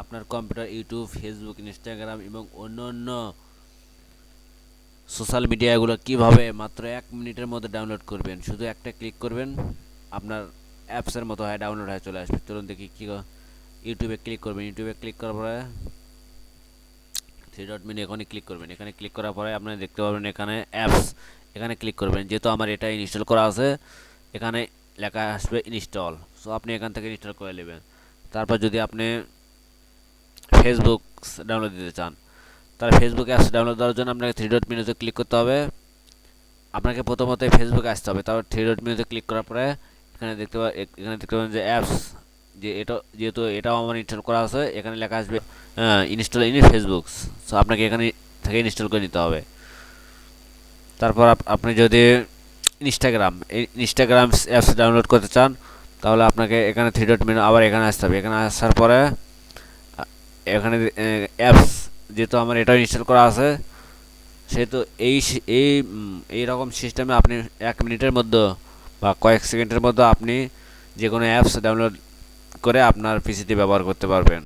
আপনার computer, YouTube, Facebook, Instagram এবং অন্য অন্য সোশ্যাল মিডিয়াগুলো কীভাবে মাত্র এক মিনিটের মধ্যে ডাউনলোড করবেন? শুধু একটা ক্লিক করবেন, আপনার অ্যাপসের মতো হয় ডাউনলোড হয়ে চলে আসবে। চলুন দেখি কী ইউটিউবে ক্লিক করবেন। ইউটিউবে ক্লিক করার পরে থ্রি ডট মিনি এখানে ক্লিক করবেন। এখানে ক্লিক করার পরে আপনি দেখতে পাবেন এখানে অ্যাপস এখানে ক্লিক করবেন। যেহেতু আমার এটা ইনস্টল করা আছে, এখানে লেখা আসবে ইনস্টল সো আপনি এখান থেকে ইনস্টল করে নেবেন। তারপর যদি আপনি ফেসবুক ডাউনলোড দিতে চান, তাহলে ফেসবুক অ্যাপস ডাউনলোড দেওয়ার জন্য আপনাকে থ্রি ডট মেনুতে ক্লিক করতে হবে। আপনাকে প্রথমত ফেসবুকে আসতে হবে, তারপর থ্রি ডট মেনুতে ক্লিক করার পরে এখানে দেখতে পা- এ- এখানে দেখতে পাবেন যে অ্যাপস যে এটা যেহেতু এটাও আমার ইনস্টল করা আছে, এখানে লেখা আসবে ইনস্টল ইন ফেসবুক সো আপনাকে এখানে থেকে ইনস্টল করে নিতে হবে। তারপর আপ- আপনি যদি ইনস্টাগ্রাম ইনস্টাগ্রাম অ্যাপস ডাউনলোড করতে চান, তাহলে আপনাকে এখানে থ্রি ডট মেনু আবার এখানে আসতে হবে। এখানে আসার পরে এখানে অ্যাপস যেহেতু আমার এটাও ইনস্টল করা আছে, সেহেতু এই এই এইরকম এই রকম সিস্টেমে আপনি এক মিনিটের মধ্যে বা কয়েক সেকেন্ডের মধ্যে আপনি যে কোনো অ্যাপস ডাউনলোড করে আপনার পিসিতে ব্যবহার করতে পারবেন।